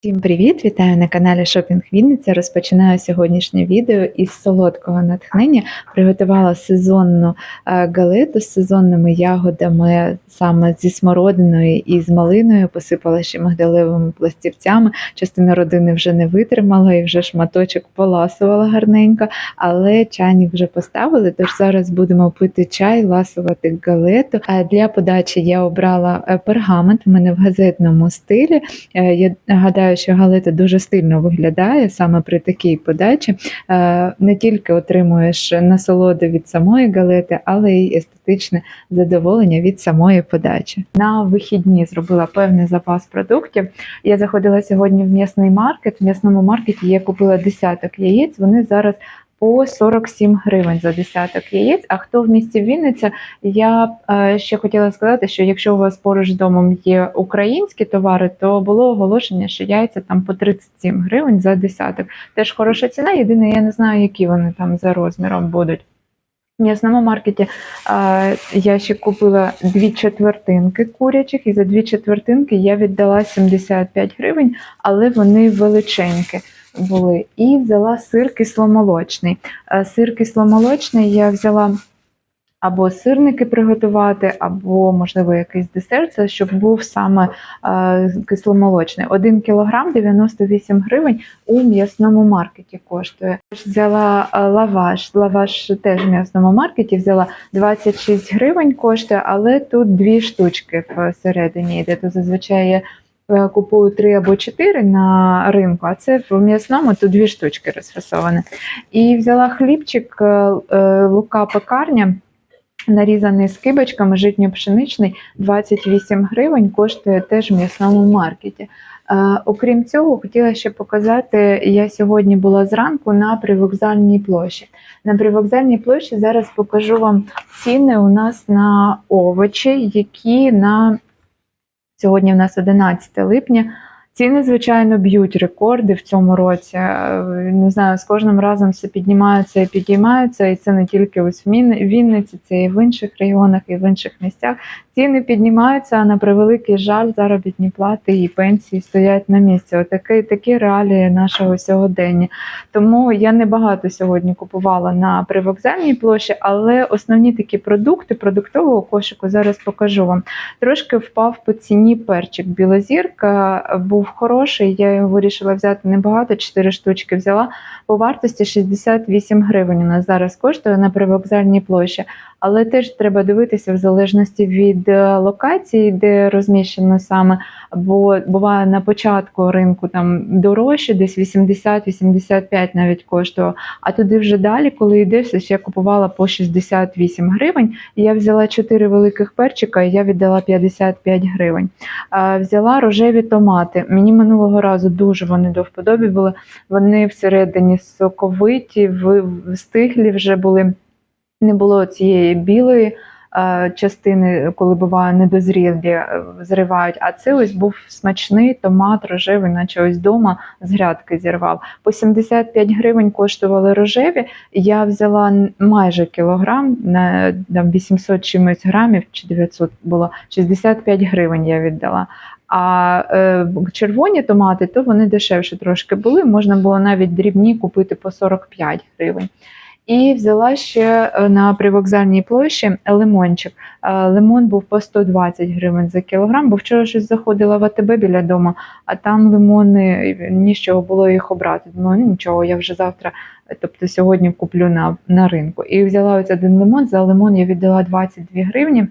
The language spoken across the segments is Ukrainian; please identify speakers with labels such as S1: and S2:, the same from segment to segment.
S1: Всім привіт! Вітаю на каналі Шопінг Вінниця. Розпочинаю сьогоднішнє відео із солодкого натхнення. Приготувала сезонну е, галету з сезонними ягодами, саме зі смородиною і з малиною. Посипала ще мигдалевими пластівцями. Частина родини вже не витримала і вже шматочок поласувала гарненько, але чайник вже поставили. Тож зараз будемо пити чай, ласувати галету. А для подачі я обрала е, пергамент. У мене в газетному стилі. Е, Я гадаю, що галета дуже стильно виглядає саме при такій подачі. Е, Не тільки отримуєш насолоду від самої галети, але й естетичне задоволення від самої подачі. На вихідні зробила певний запас продуктів. Я заходила сьогодні в м'ясний маркет. В м'ясному маркеті я купила десяток яєць. Вони зараз по 47 гривень за десяток яєць. А хто в місті Вінниця, я е, ще хотіла сказати, що якщо у вас поруч з домом є українські товари, то було оголошення, що яйця там по 37 гривень за десяток. Теж хороша ціна. Єдине, я не знаю, які вони там за розміром будуть. В м'ясному маркеті е, я ще купила дві четвертинки курячих, і за дві четвертинки я віддала 75 гривень, але вони величенькі були. І взяла сир кисломолочний. Е, Сир кисломолочний я взяла або сирники приготувати, або, можливо, якийсь десерт, це щоб був саме е, кисломолочний. Один кілограм 98 гривень у м'ясному маркеті коштує. Взяла е, лаваш. Лаваш теж в м'ясному маркеті взяла 26 гривень коштує, але тут дві штучки всередині йде. То зазвичай е, купую три або чотири на ринку, а це в м'ясному тут дві штучки розфасовані. І взяла хлібчик е, е, лука пекарня. Нарізаний скибочками, житньо-пшеничний 28 гривень, коштує теж в м'ясному маркеті. Е, окрім цього, хотіла ще показати, я сьогодні була зранку на привокзальній площі. На привокзальній площі зараз покажу вам ціни у нас на овочі, які на сьогодні в нас 11 липня. Ціни, звичайно, б'ють рекорди в цьому році. Е, Не знаю, з кожним разом все піднімаються і підіймаються, і це не тільки ось в Вінниці, це і в інших регіонах, і в інших місцях. Ціни піднімаються, а на превеликий жаль, заробітні плати і пенсії стоять на місці. Отакі такі реалії нашого сьогодення. Тому я не багато сьогодні купувала на привокзальній площі, але основні такі продукти продуктового кошику зараз покажу вам. Трошки впав по ціні перчик. Білозірка був хороший. Я його вирішила взяти небагато, 4 штучки взяла. По вартості 68 гривень. У нас зараз коштує на привокзальній площі. Але теж треба дивитися в залежності від е, локації, де розміщено саме. Бо буває на початку ринку там дорожче, десь 80-85 навіть коштує. А туди вже далі, коли йдеш, я купувала по 68 гривень. Я взяла 4 великих перчика, і я віддала 55 гривень. Взяла рожеві томати. Мені минулого разу дуже вони до вподоби були. Вони всередині соковиті, ви- встиглі вже були. Не було цієї білої е, частини, коли буває недозрілі, е, зривають. А це ось був смачний томат рожевий, наче ось вдома з грядки зірвав. По 75 гривень коштували рожеві. Я взяла майже кілограм на там, 800 чимось грамів чи 900 було 65 гривень я віддала. А е, червоні томати, то вони дешевше трошки були. Можна було навіть дрібні купити по 45 гривень. І взяла ще е, на привокзальній площі лимончик. Е, Лимон був по 120 гривень за кілограм, бо вчора щось заходила в АТБ біля дому, а там лимони нічого було їх обрати. Ну нічого, я вже завтра, е, тобто сьогодні куплю на, на ринку. І взяла ось один лимон. За лимон я віддала 22 гривні.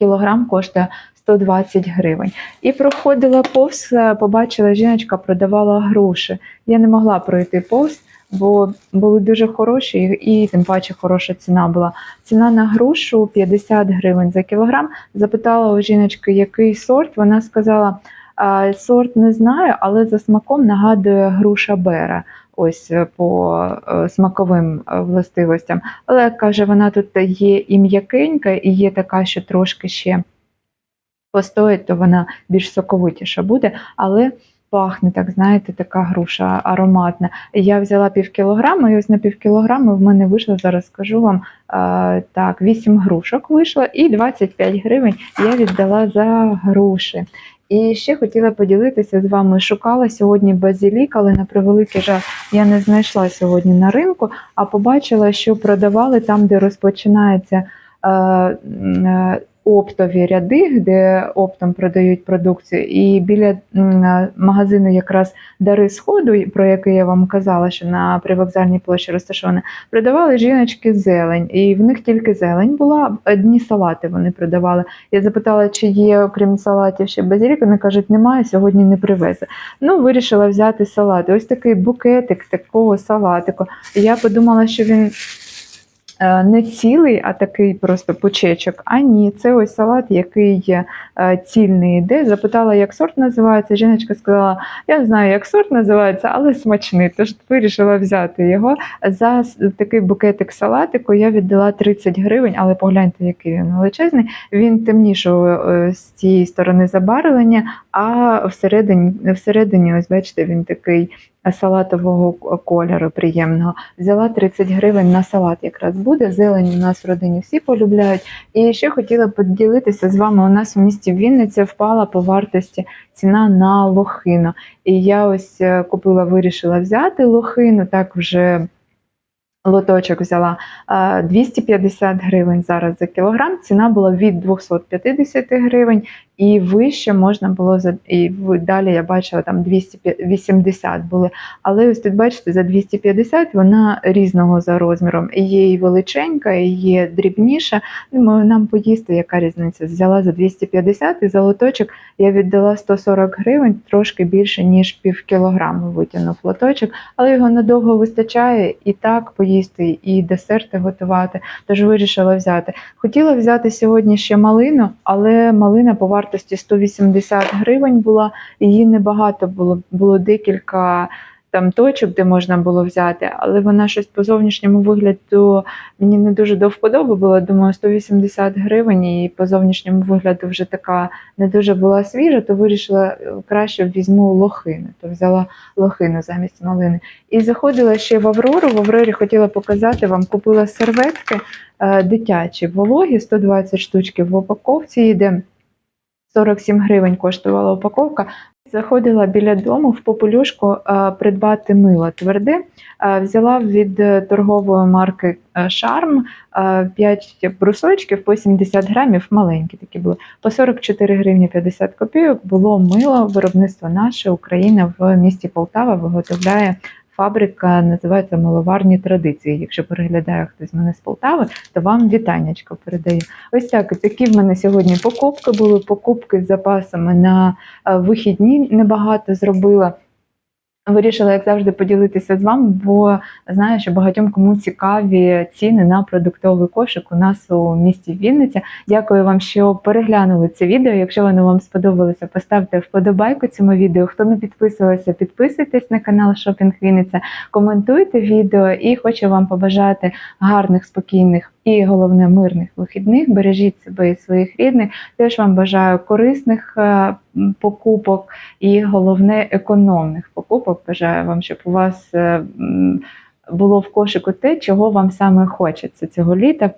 S1: Кілограм коштує 120 гривень. І проходила повз, е, побачила, жіночка продавала груші. Я не могла пройти повз, бо були дуже хороші, і, і тим паче хороша ціна була. Ціна на грушу 50 гривень за кілограм. Запитала у жіночки, який сорт. Вона сказала, сорт не знаю, але за смаком нагадує груша бера. Ось е, по е, смаковим властивостям. Але каже, вона тут є і м'якенька, і є така, що трошки ще постоїть, то вона більш соковитіша буде, але пахне, так знаєте, така груша ароматна. Я взяла пів кілограма, і ось на пів кілограма в мене вийшло, зараз скажу вам, так, 8 грушок вийшло, і 25 гривень я віддала за груші. І ще хотіла поділитися з вами. Шукала сьогодні базилік, але на превеликий жаль я не знайшла сьогодні на ринку, а побачила, що продавали там, де розпочинається. е, е, Оптові ряди, де оптом продають продукцію, і біля магазину якраз дари сходу, про який я вам казала, що на привокзальній площі розташована, продавали жіночки зелень, і в них тільки зелень була. Одні салати вони продавали. Я запитала, чи є окрім салатів ще базилік. Вони кажуть, немає, сьогодні не привезе. Ну, вирішила взяти салати. Ось такий букетик такого салатику. Я подумала, що він. Е, Не цілий, а такий просто пучечок. А ні, це ось салат, який е, цільний йде. Запитала, як сорт називається. Жіночка сказала: я знаю, як сорт називається, але смачний. Тож вирішила взяти його. За такий букетик салатику я віддала 30 гривень, але погляньте, який він величезний. Він темнішого е, з цієї сторони забарвлення, а всередині, всередині, ось бачите, він такий салатового кольору приємного. Взяла 30 гривень на салат якраз буде. Зелень у нас в родині всі полюбляють. І ще хотіла поділитися з вами. У нас у місті Вінниця впала по вартості ціна на лохину. І я ось е, купила, вирішила взяти лохину, так вже. Лоточок взяла 250 гривень зараз за кілограм. Ціна була від 250 гривень, і вище можна було і далі я бачила там 280 були. Але ось тут бачите, за 250 вона різного за розміром. Є і величенька, і є дрібніша. Нам поїсти, яка різниця. Взяла за 250 і за лоточок я віддала 140 гривень, трошки більше ніж пів кілограму витягнув лоточок, але його надовго вистачає і так поїсти, і десерти готувати. Тож вирішила взяти. Хотіла взяти сьогодні ще малину, але малина по вартості 180 гривень була. Її небагато було, було декілька. Там точок, де можна було взяти, але вона щось по зовнішньому вигляду мені не дуже до вподоби було. Думаю, 180 гривень, і по зовнішньому вигляду вже така не дуже була свіжа, то вирішила е, краще візьму лохину. То взяла лохину замість малини. І заходила ще в Аврору. В Аврорі хотіла показати вам, купила серветки е, дитячі вологі, 120 штучки в упаковці йде. 47 гривень коштувала упаковка. Заходила біля дому в попелюшку е, придбати мило тверде. Е, взяла від е, торгової марки Шарм 5 брусочків по 70 грамів, маленькі такі були. По 44 гривні 50 копійок було мило, виробництво наше, Україна в місті Полтава виготовляє. Фабрика називається Маловарні традиції. Якщо переглядає хтось мене з Полтави, то вам вітаннячко передаю. Ось так, такі в мене сьогодні покупки були. Покупки з запасами на е, вихідні небагато зробила. Вирішила, як завжди, поділитися з вами, бо знаю, що багатьом кому цікаві ціни на продуктовий кошик у нас у місті Вінниця. Дякую вам, що переглянули це відео. Якщо воно вам сподобалося, поставте вподобайку цьому відео. Хто не підписувався, підписуйтесь на канал Шопінг Вінниця, коментуйте відео і хочу вам побажати гарних, спокійних і головне мирних вихідних. Бережіть себе і своїх рідних. Теж вам бажаю корисних е, покупок і головне економних покупок. Бажаю вам, щоб у вас е, було в кошику те, чого вам саме хочеться цього літа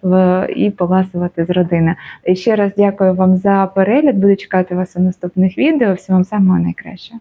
S1: і поласувати з родини. І ще раз дякую вам за перегляд. Буду чекати вас у наступних відео. Всього вам самого найкращого.